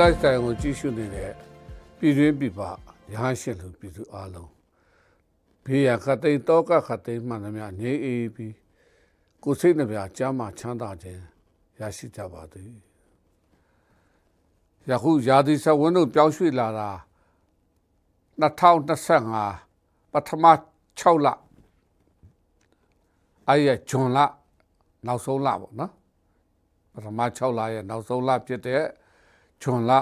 lifestyle ကိုကြည့်ရှုနေတဲ့ပြည်တွင်းပြည်ပရဟန်းရှင်လူပြည်သူအားလုံးဘေးရန်ခတ်သိမ်းတောကခတ်သိမ်းမှန်သမျှငြိမ်းအေးပြီးကိုယ်စိတ်နှပြကျမ်းမာချမ်းသာခြင်းရရှိကြပါသည်ယခုရာသီစဝန်းတို့ပြောင်းရွှေ့လာတာ2025ပထမ6လအဲ့ရဂျွန်လနောက်ဆုံးလပေါ့နော်ပထမ6လရဲ့နောက်ဆုံးလဖြစ်တဲ့ ဂျွန်လ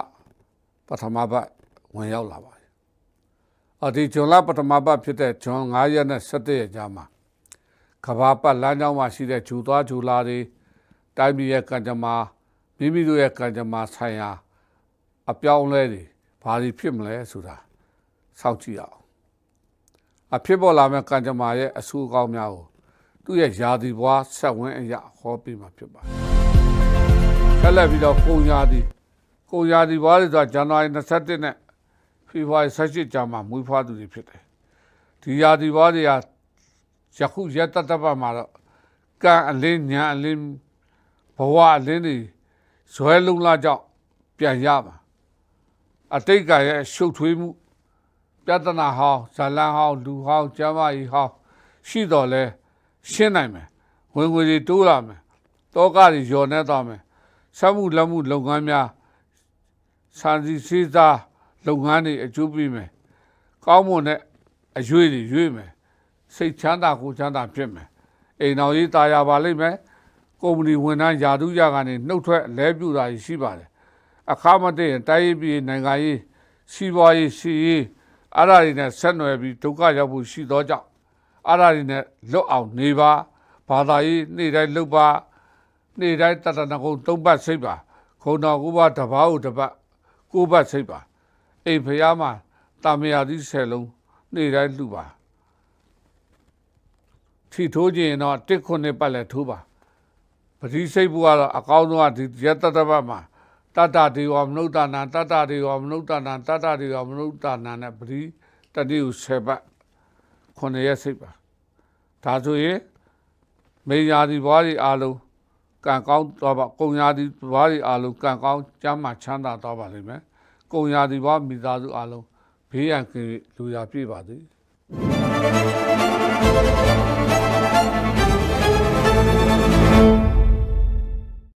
ပထမပတ်ဝင်ရောက်လာပါတယ်အဒီဂျွန်လပထမပတ်ဖြစ်တဲ့ဂျွန်9ရက်နဲ့17ရက်ကြားမှာကဘာပတ်လမ်းကြောင်းမှာရှိတဲ့ဂျူသွားဂျူလာတွေတိုင်းပြည်ရဲ့ကံကြမ္မာမိမိတို့ရဲ့ကံကြမ္မာဆိုင်ရာအပြောင်းအလဲတွေဘာတွေဖြစ်မလဲဆိုတာစောင့်ကြည့်အောင်အဖြစ်ပေါ်လာမဲ့ကံကြမ္မာရဲ့အဆူအကောင်းများကိုသူ့ရဲ့ယာဒီဘွားဆက်ဝင်းအရာဟောပြမှာဖြစ်ပါတယ်ဆက်လက်ပြီးတော့ပုံညာဒီ ကိုရာဒီဘွားတွေဆိုတာဇန်နဝါရီ21နဲ့ဖေဖော်ဝါရီ18ကြာမှာမွေးဖွားသူတွေဖြစ်တယ်ဒီယာဒီဘွားတွေကယခုရက်တတပတ်မှာတော့ကံအလင်းညာအလင်းဘဝအလင်းတွေဇွဲလုံးလာကြောင့်ပြန်ရပါအတိတ်ကရဲ့ရှုပ်ထွေးမှုပြဿနာဟောင်းဇာလန်ဟောင်းလူဟောင်းကျမ်းမာရေးဟောင်းရှိတော်လဲရှင်းနိုင်မယ်ဝင်ငွေတွေတိုးလာမယ်တောကတွေညော်နေသွားမယ်ဆက်မှုလက်မှုလုပ်ငန်းများ စံစီစေးစားလုပ်ငန်းတွေအကျိုးပေးမယ်ကောင်းမွန်တဲ့အရွေးတွေရွေးမယ်စိတ်ချမ်းသာကိုချမ်းသာဖြစ်မယ်အိမ်တော်ကြီးတာယာပါလိမ့်မယ်ကုမ္ပဏီဝန်ထမ်းယာတုရကနေနှုတ်ထွက်လဲပြူတာရှိပါတယ်အခါမတည့်ရင်တိုင်းပြည်နိုင်ငံရေးစီးပွားရေးစီးရေးအားရတွေနဲ့ဆက်နွယ်ပြီးဒုက္ခရောက်ဖို့ရှိသောကြောင့်အားရတွေနဲ့လွတ်အောင်နေပါဘာသာရေးနေ့တိုင်းလှုပ်ပါနေ့တိုင်းတတနာကုန်သုံးပတ်စိတ်ပါခုံတော်ကူပါတပားကိုတပတ် ကိုပတ်စိတ်ပါအိမ်ဖျားမှာတာမယာသီးဆယ်လုံးနေ့တိုင်းလှူပါထီထိုးခြင်းတော့တစ်ခုနှစ်ပတ်လည်းထိုးပါပတိစိတ်ဘူးကတော့အကောင်းဆုံးကဒီရတတပတ်မှာတတ္တဒေဝမနုဿနာတတ္တဒေဝမနုဿနာတတ္တဒေဝမနုဿနာနဲ့ပတိတတိကိုဆယ်ပတ်ခုနှစ်ရက်စိတ်ပါဒါဆိုရင်မေညာဒီဘွားတွေအားလုံးကံကောင်းတော့ပါကုံညာဒီဘွားတွေအားလုံးကံကောင်းကျမ်းမာချမ်းသာတော့ပါလိမ့်မယ် ကုံညာဒီဘွားမိသားစုအားလုံးဘေးရန်ကင်းလူရာပြည့်ပါသည်